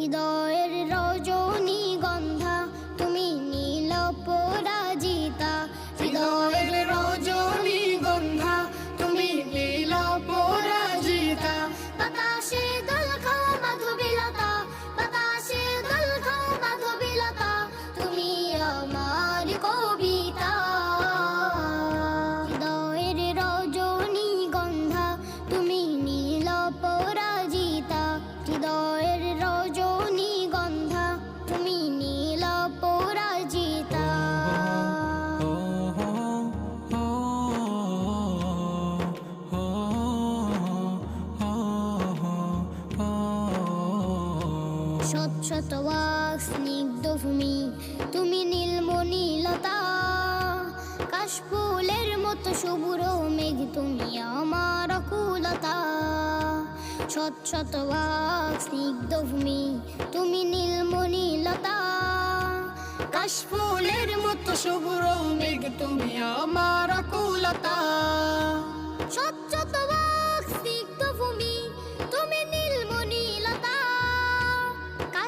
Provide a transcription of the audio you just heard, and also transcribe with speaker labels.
Speaker 1: হৃদয়ের রজনী শত শত ওয়াক স্নিগ্ধ তুমি নীলমণিলতা কাশফুলের মতো সবুর মেঘ, তুমি আমার অকুলতা। শত শত ওয়াক স্নিগ্ধ ভূমি, তুমি নীলমণিলতা
Speaker 2: কাশফুলের মতো শুভ্র মেঘ, তুমি আমার কুলতা
Speaker 1: শত